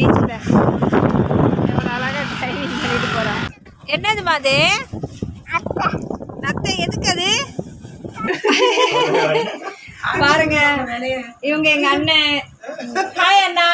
பீச்சில் எவ்வளோ அழகாக டைனிங் பண்ணிட்டு போகிறான் என்னதுமா அது நத்தை எதுக்கு அது? பாருங்க. இவங்க எங்க அண்ணன். ஹாய் அண்ணா.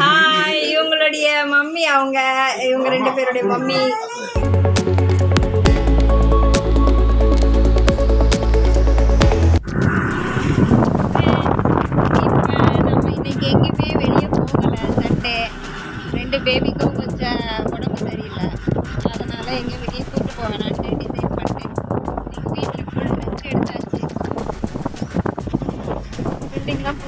ஹாய் இவங்களுடைய மம்மி அவங்க. இவங்க ரெண்டு பேருடைய மம்மி.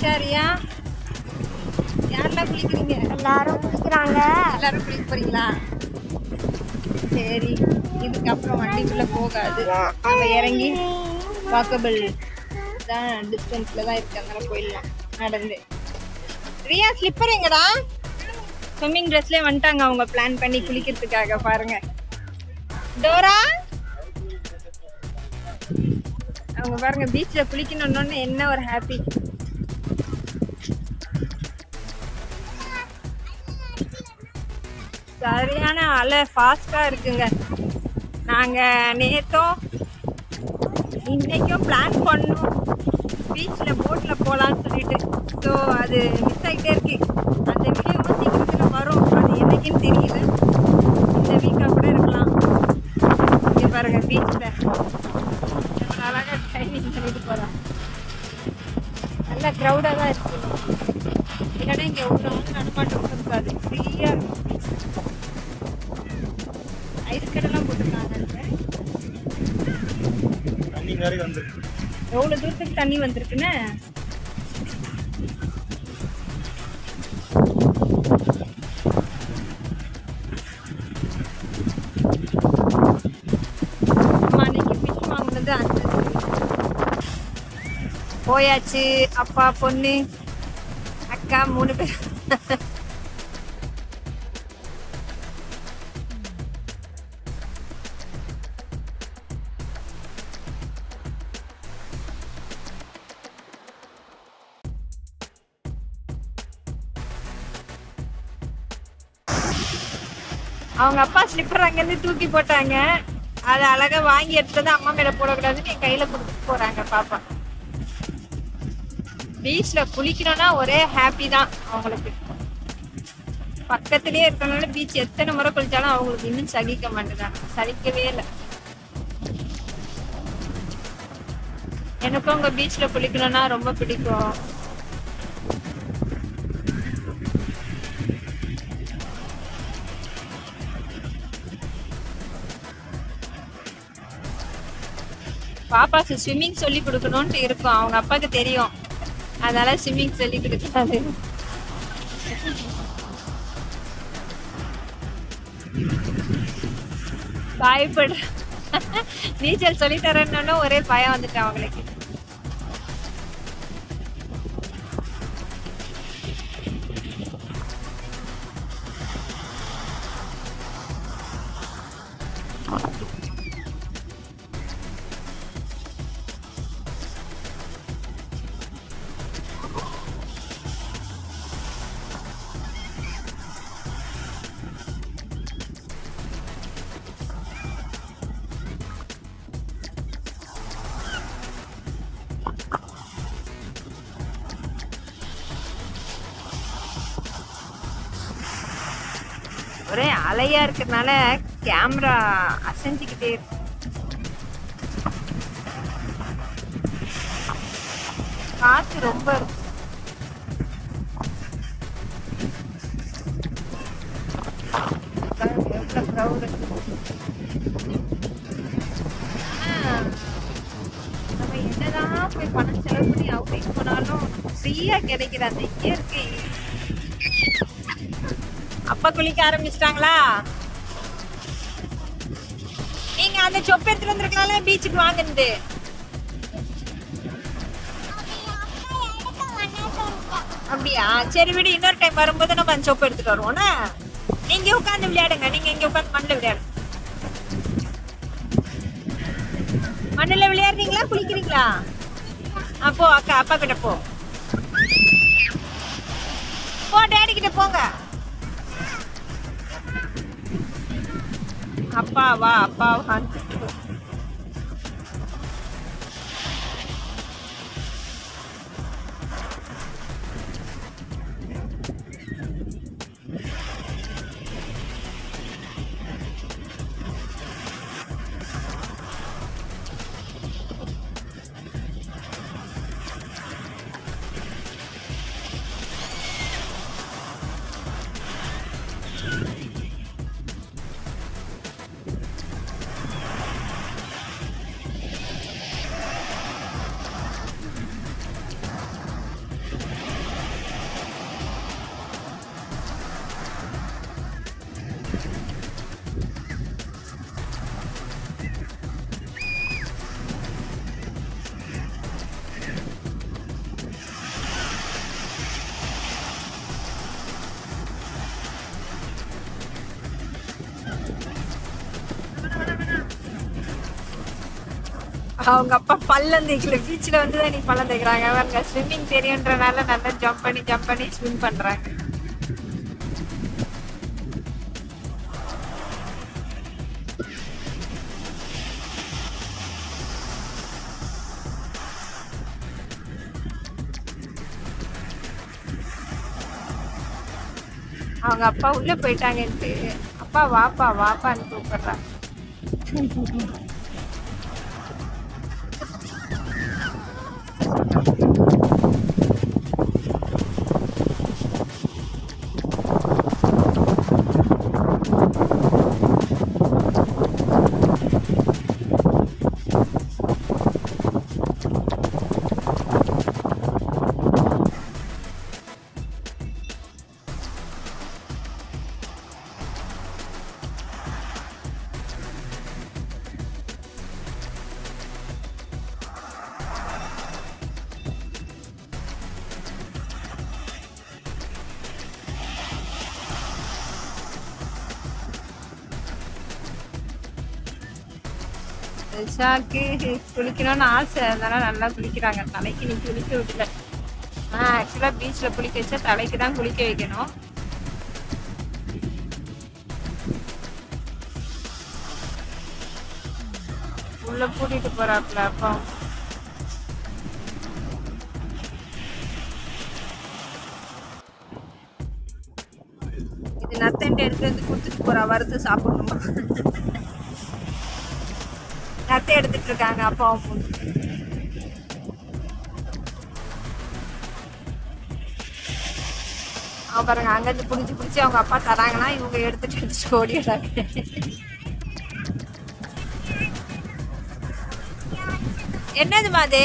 ரிஷாரியா யாரெல்லாம் குளிக்கிறீங்க? எல்லாரும் குடிக்கிறாங்க எல்லாரும் குளிக்க போறீங்களா? சரி இதுக்கப்புறம் வண்டிக்குள்ள போகாது. நம்ம இறங்கி வாக்கபிள் தான் டிஸ்டன்ஸ்ல தான் இருக்கு. அதனால போயிடலாம். நடந்து. ரியா ஸ்லிப்பர் எங்கடா? ஸ்விம்மிங் ட்ரெஸ்லேயே வந்துட்டாங்க அவங்க. பிளான் பண்ணி குளிக்கிறதுக்காக பாருங்க. டோரா? அவங்க பாருங்க பீச்சில் குளிக்கணும்னு என்ன ஒரு ஹாப்பி சரியான அலை ஃபாஸ்ட்டாக இருக்குங்க. நாங்கள் நேற்றும் இன்றைக்கும் பிளான் பண்ணோம். பீச்சில் போட்டில் போகலான்னு சொல்லிட்டு. ஸோ அது மிஸ் ஆகிட்டே இருக்கு. அந்த வீடியோவும் சீக்கிரத்தில் வரும். அது என்னைக்குன்னு தெரியல. இந்த வீக்காக கூட இருக்கலாம். இங்கே பாருங்க பீச்சில் அழகாக ட்ரைனிங் பண்ணிட்டு போகிறோம் நல்ல க்ரௌடாக தான் இருக்கு. இல்லைன்னா இங்கே ஒன்றும் அளவுக்கு தண்ணி வந்திருக்குன்னு. அம்மா போயாச்சு அப்பா பொண்ணு அக்கா மூணு பேர். ஸ்லிப்பர் அங்கேருந்து தூக்கி போட்டாங்க. அதை அழகா வாங்கி எடுத்துட்டு அம்மா மேல போடக்கூடாதுன்னு என் கையில கொடுத்துட்டு போறாங்க பாப்பா. பீச்ல குளிக்கணும்னா ஒரே ஹாப்பி தான் அவங்களுக்கு. பக்கத்துலயே இருக்கனால பீச் எத்தனை முறை குளிச்சாலும் அவங்களுக்கு இன்னும் சகிக்க மாட்டேங்கிறாங்க. சகிக்கவே இல்லை. எனக்கும் உங்க பீச்ல குளிக்கணும்னா ரொம்ப பிடிக்கும். பாப்பாக்கு ஸ்விம்மிங் சொல்லி கொடுக்கணும்ட்டு இருக்கும். அவங்க அப்பாவுக்கு தெரியும். அதனால ஸ்விம்மிங் சொல்லி கொடுக்காது பயப்பட. நீச்சல் சொல்லி ஒரே பயம் வந்துட்டு அவங்களுக்கு. ஒரே அலையா இருக்கிறதுனால கேமரா அசைஞ்சுக்கிட்டே இருக்கு. காத்து ரொம்ப இருக்கு. நம்ம என்னதான் போய் பணம் செலவு பண்ணி அவுட் போனாலும் ஃப்ரீயா கிடைக்கிற அந்த இயற்கை அப்பா குளிக்க ஆரம்பிச்சிட்டாங்களா? நீங்க அந்த சொப்பு எடுத்துட்டு வந்திருக்கலாம்ல பீச்சுக்கு வாங்கினது அப்படியா? சரி விடு இன்னொரு டைம் வரும்போது நம்ம அந்த சொப்பு எடுத்துட்டு வருவோம்னா நீங்க உட்காந்து விளையாடுங்க நீங்க இங்க உட்காந்து மண்ணில் விளையாடுங்க மண்ணில் விளையாடுறீங்களா குளிக்கிறீங்களா? அப்போ அக்கா அப்பா கிட்ட போ. போ டேடி கிட்ட போங்க. அப்பா வா அப்பா வான்னு அவங்க அப்பா பள்ளம் தேய்க்கல பீச்சில் வந்து தான் நீ பள்ளம் தேய்க்கிறாங்க அவங்க ஸ்விம்மிங் தெரியுன்றனால நல்லா ஜம்ப் பண்ணி ஜம்ப் பண்ணி ஸ்விம் பண்றாங்க. அவங்க அப்பா உள்ள போயிட்டாங்கன்ட்டு அப்பா வாப்பா வாப்பான்னு கூப்பிடுறாங்க. ரிஷாக்கு குளிக்கணும்னு ஆசை. அதனால நல்லா குளிக்கிறாங்க. தலைக்கு நீ குளிக்க விடல. ஆ ஆக்சுவலாக பீச்சில் குளிக்க வச்சா தலைக்கு தான் குளிக்க வைக்கணும். உள்ள கூட்டிட்டு போறாப்ல அப்பா. இது நத்தன்ட்டு எடுத்து வந்து கொடுத்துட்டு போறா. வறுத்து சாப்பிடணுமா. நத்தை எடுத்துட்டு இருக்காங்க அப்பாவும். பொண்ணு பாருங்க அங்கிருந்து புடிச்சு புடிச்சு அவங்க அப்பா தராங்கன்னா இவங்க எடுத்துட்டு எடுத்துட்டு ஓடிடுறாங்க. என்னது மாதிரி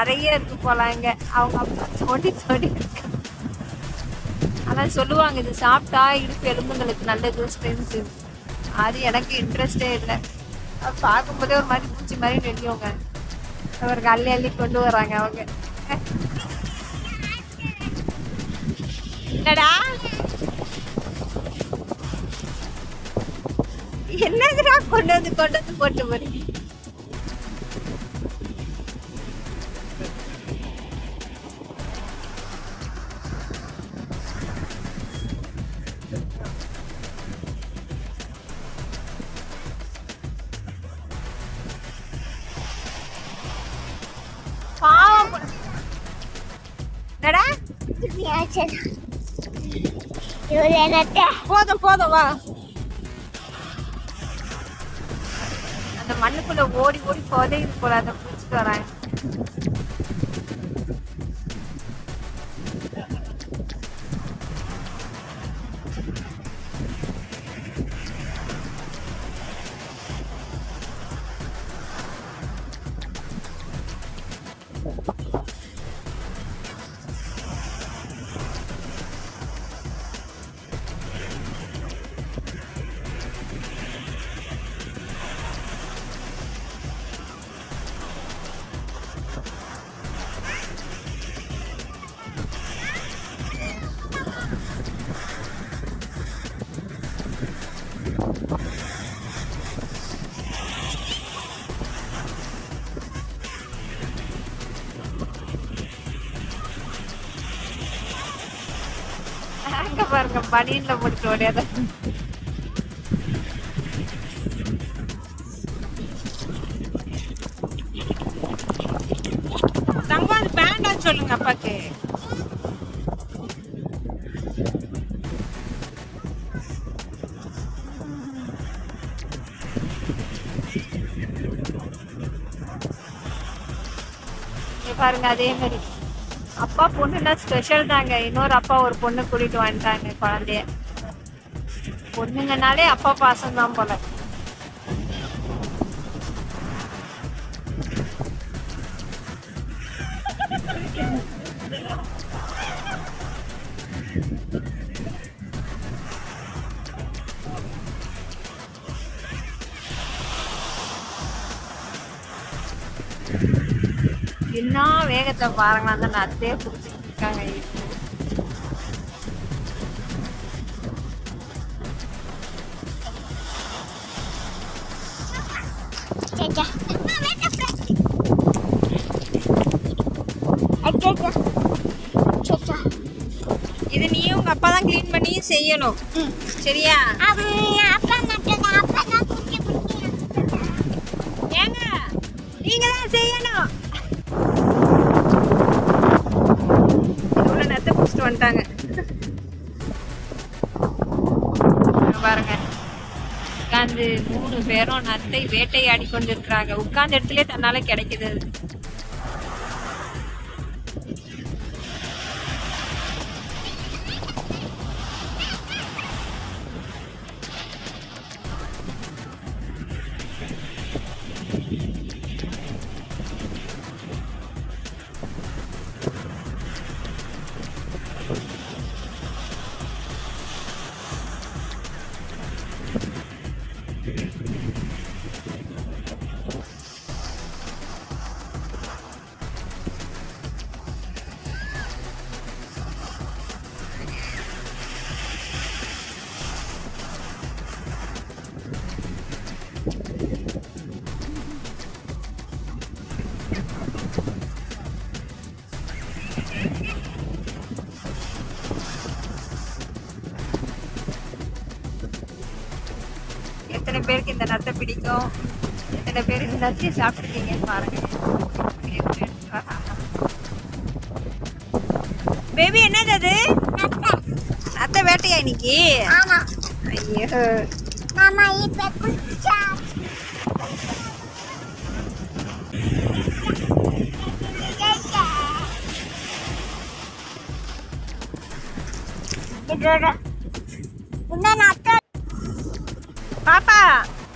நிறைய இருக்கு போலாம் அவங்க அப்பா தோண்டி தோண்டி இருக்கு. ஆனால் சொல்லுவாங்க இது சாப்பிட்டா இடுப்பு எலும்புங்களுக்கு நல்லது ஸ்ட்ரென்த்து அது எனக்கு இன்ட்ரெஸ்டே இல்லை. அது பார்க்கும்போதே ஒரு மாதிரி பூச்சி மாதிரி நெடியோங்க அவருக்கு அள்ளி அள்ளி கொண்டு வராங்க அவங்க. என்னடா? என்னங்கடா கொண்டு வந்து கொண்டு வந்து போட்டு போறீங்க போதும் போதும் வா. அந்த மண்ணுக்குள்ள ஓடி ஓடி புதையுது போல அதை பிடிச்சிட்டு வராங்க. பனியன்ல போட்டு ஓடியாத தங்கம் அது வேண்டாம் சொல்லுங்க அப்பாக்கு. இங்க பாருங்க அதே மாதிரி. அப்பா பொண்ணுனா ஸ்பெஷல் தாங்க. இன்னொரு அப்பா ஒரு பொண்ணு கூட்டிட்டு வந்துட்டாங்க குழந்தைய. பொண்ணுங்கனாலே அப்பா பாசம் தான் போல. வேகத்தை பாருங்களா அந்த நத்தையே பிடிச்சிட்டு இருக்காங்க இது நீயும் உங்க அப்பா தான் க்ளீன் பண்ணி செய்யணும். சரியா? மூன்று மூணு பேரும் நத்தை வேட்டையாடி கொண்டிருக்கிறாங்க. உட்கார்ந்த இடத்துல தன்னால கிடைக்குது. பேருக்கு இந்த நத்தை பிடிக்கும். எத்தனை பேர் இந்த நத்தையை சாப்பிட்டுருக்கீங்கன்னு பாருங்க. பேபி என்னது அது? நத்தை வேட்டையா இன்னைக்கு? ஐயோ. மாமா இப்ப நத்தை பாப்பா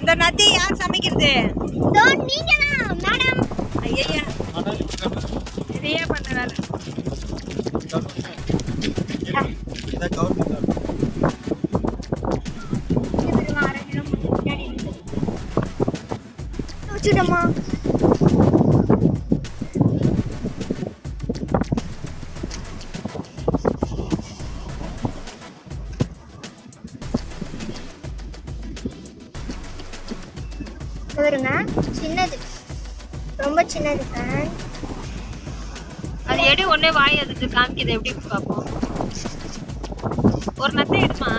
இந்த நத்தி யார் சமைக்கிறது? நீங்க தான் மேடம். ஐயா இதையே பண்ணுறாரு இதான் ரொம்ப சின்னது fan. அது எடு ஒண்ணே வாய் அதுக்கு காமிக்குது. எப்படி பார்ப்போம். ஒரு நத்தை எடுமா?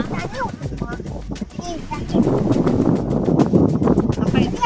அப்ப இது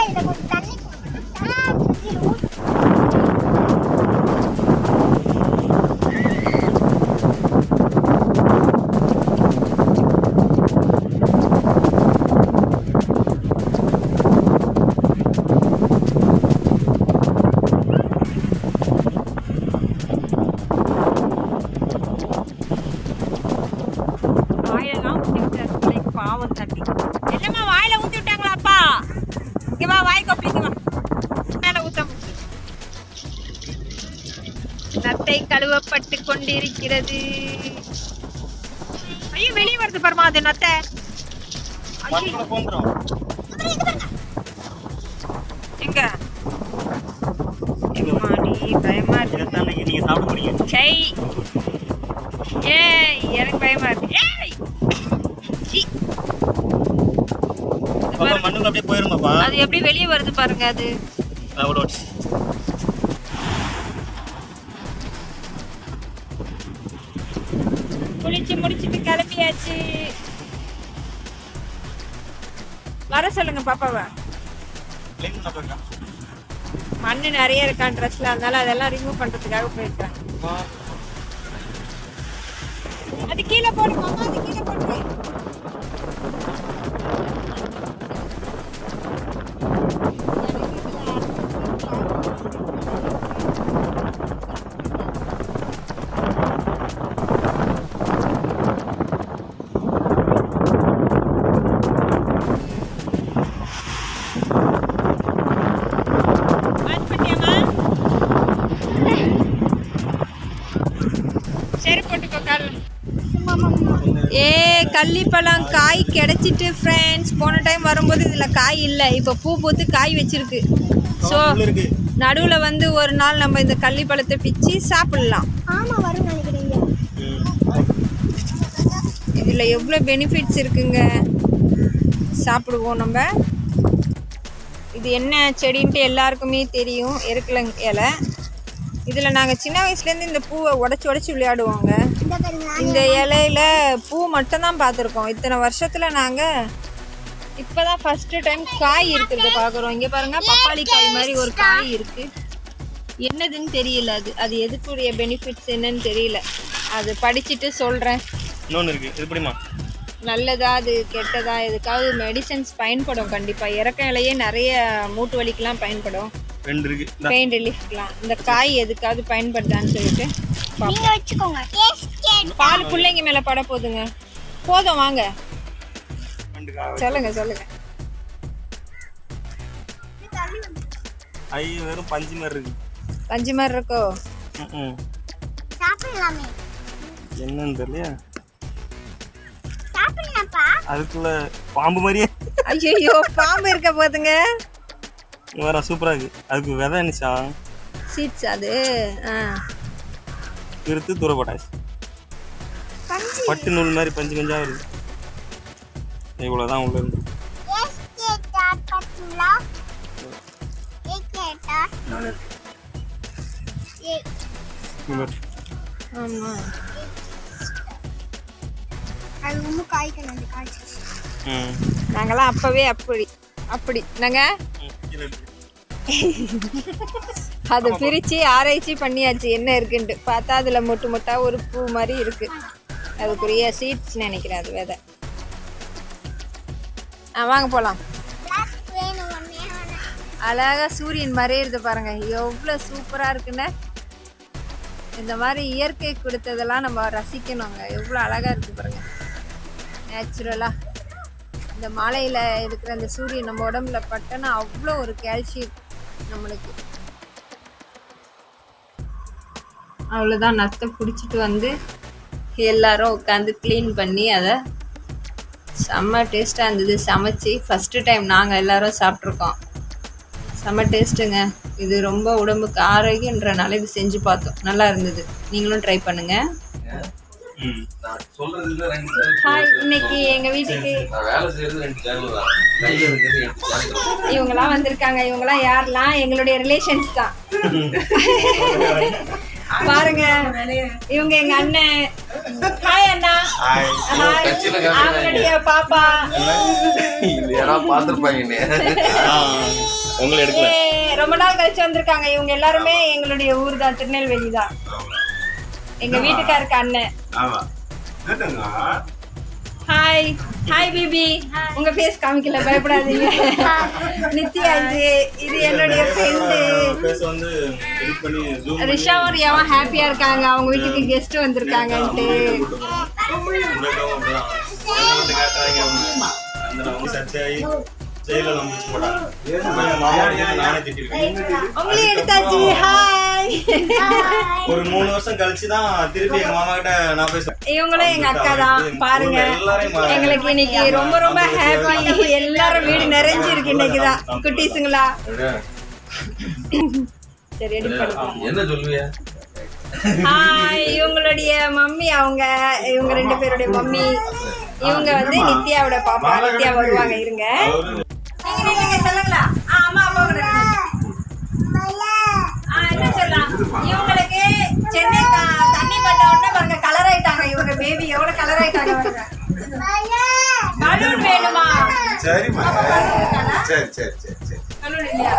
பிள்ளைக்கு பாவம் தண்ணி என்னம்மா வாயில ஊத்தி விட்டாங்களாப்பா இங்க வா வாய் கொப்பளிங்க வா. மேல ஊத்த நத்தை கழுவப்பட்டு கொண்டிருக்கிறது. ஐயோ வெளியே வருது பாருமா அது நத்தை. எங்க? பயமா இருக்கு. நீங்க சாப்பிட போறீங்க. வெளியே வருது பாருங்க அது. அவ்வளோ குளிச்சு முடிச்சிட்டு கிளம்பியாச்சு. வர சொல்லுங்க பாப்பாவை. மண்ணு நிறைய இருக்கான் ட்ரெஸ்ல அதனால அதெல்லாம் ரிமூவ் பண்றதுக்காக போயிருக்கேன். அது கீழே போடு மாமா அது கீழே போடு. கள்ளிப்பழம் காய் கிடைச்சிட்டு ஃப்ரெண்ட்ஸ் போன டைம் வரும்போது இதில் காய் இல்லை. இப்போ பூ பூத்து காய் வச்சிருக்கு. ஸோ நடுவில் வந்து ஒரு நாள் நம்ம இந்த கள்ளிப்பழத்தை பிச்சு சாப்பிடலாம். இதில் எவ்வளோ பெனிஃபிட்ஸ் இருக்குங்க? சாப்பிடுவோம் நம்ம. இது என்ன செடின்ட்டு எல்லாருக்குமே தெரியும். எருக்கலங் இலை. இதில் நாங்கள் சின்ன வயசுலேருந்து இந்த பூவை உடச்சி உடச்சி விளையாடுவோங்க. இந்த இலையில பூ மட்டும்தான் பார்த்துருக்கோம். இத்தனை வருஷத்தில் நாங்கள் இப்போ தான் ஃபஸ்ட்டு டைம் காய் இருக்கிறத பார்க்குறோம். இங்கே பாருங்க பப்பாளி காய் மாதிரி ஒரு காய் இருக்குது என்னதுன்னு தெரியல அது. அது எதுக்குரிய பெனிஃபிட்ஸ் என்னன்னு தெரியல. அது படிச்சுட்டு சொல்கிறேன் இன்னொன்னு இருக்கு. இது பிடிமா நல்லதா அது கெட்டதா எதுக்காவது மெடிசன்ஸ் பயன்படும் கண்டிப்பாக இறக்க இலையே நிறைய மூட்டு வலிக்கெலாம் பயன்படும். ரெண்டு இருக்கு. இந்தா. பெயின் ரிலீஃப்லாம் இந்த காய் எதுக்காவது பயன்படுதான்னு சொல்லிட்டு. நீங்க வச்சுக்கோங்க. பால் பிள்ளைங்க மேலே பட போதுங்க. போதும் வாங்க. சொல்லுங்க சொல்லுங்க. ஐ வெறும் பஞ்சு மாதிரி இருக்கு. பஞ்சு மாதிரி இருக்கோ. சாப்பிடலாமே. என்னன்னு தெரியல அதுக்குள்ள பாம்பு மாதிரியே. ஐயோ பாம்பு இருக்க போதுங்க. வர சூப்பரா இருக்கு. அதுக்கு விதை நிச்சா சீட்ஸ் அது. எடுத்து தூர போட்டாச்சு. பட்டு நூல் மாதிரி பஞ்சு பஞ்சா வருது. இவ்வளோதான் உள்ள இருந்து. நாங்களாம் அப்போவே அப்படி. அப்படி. இருக்கு. அதை பிரித்து ஆராய்ச்சி பண்ணியாச்சு என்ன இருக்குன்ட்டு. பார்த்தா அதில் மொட்டு மொட்டா ஒரு பூ மாதிரி இருக்கு. அதுக்குரிய சீட்ஸ் நினைக்கிறேன் அது விதை. ஆ வாங்க போகலாம் வேணும் ஒன்னே ஒன்று அழகா சூரியன் மறையிறது பாருங்க. எவ்வளோ சூப்பராக இருக்குன்னு. இந்த மாதிரி இயற்கை கொடுத்ததெல்லாம் நம்ம ரசிக்கணுங்க. எவ்வளோ அழகாக இருக்கு பாருங்க. நேச்சுரலாக இந்த மாலையில் இருக்கிற அந்த சூரியன் நம்ம உடம்புல பட்டோன்னா அவ்வளோ ஒரு கால்சியம் நம்மளுக்கு. அவ்வளோதான் நத்தை பிடிச்சிட்டு வந்து எல்லாரும் உட்காந்து க்ளீன் பண்ணி அதை செம்ம டேஸ்ட்டாக இருந்தது. சமைச்சு ஃபஸ்ட்டு டைம் நாங்கள் எல்லாரும் சாப்பிட்ருக்கோம் செம்ம டேஸ்ட்டுங்க இது ரொம்ப உடம்புக்கு ஆரோக்கியன்றனால இது செஞ்சு பார்த்தோம். நல்லா இருந்தது. நீங்களும் ட்ரை பண்ணுங்கள் ஹாய் இன்னைக்கு எங்கள் வீட்டுக்கு இவங்கெல்லாம் வந்திருக்காங்க. இவங்கெல்லாம் யாரெல்லாம் எங்களுடைய ரிலேஷன்ஸ் தான். பாருங்க. இவங்க எங்க அண்ணன். ஹாய் அண்ணா. அவங்களுடைய பாப்பா. ரொம்ப நாள் கழிச்சு வந்திருக்காங்க. இவங்க எல்லாருமே எங்களுடைய ஊர் தான் திருநெல்வேலி தான். எங்க வீட்டுக்காருக்கு அண்ணன். ஆமா. ஹாய் ஹாய் பேபி உங்க ஃபேஸ் காமிக்கல பயப்படாதீங்க. நித்யா இது இது என்னுடைய ஃப்ரெண்டு ஃபேஸ் வந்து எடிட் பண்ணி ஜூம் ரிஷா ஒரு எவன் ஹாப்பியா இருக்காங்க அவங்க வீட்டுக்கு கெஸ்ட் வந்திருக்காங்கன்ட்டு. உங்களையும் எடுத்தாச்சு ஹாய் ஒரு மூணு வருஷம் கழிச்சு தான் திருப்பி எங்க மாமா கிட்ட நான் பேசுறேன் இவங்களும் எங்க அக்கா தான். பாருங்க. எங்களுக்கு இன்னைக்கு ரொம்ப ரொம்ப ஹாப்பி எல்லாரும் வீடு இன்னைக்கு தான். குட்டீஸுங்களா? சரி என்ன சொல்லுவிய? ஹாய் இவங்களுடைய மம்மி அவங்க. இவங்க ரெண்டு பேருடைய மம்மி. இவங்க வந்து நித்யாவோட பாப்பா. நித்யா வருவாங்க இருங்க. இவங்களுக்கு சென்னை தண்ணி பட்ட உடனே பாருங்க கலர் ஆயிட்டாங்க இவங்க பேபி எவ்வளவு கலர் ஆயிட்டாங்க பலூன் வேணுமா? சரி சரி சரி சரி. பலூன் இல்லையா?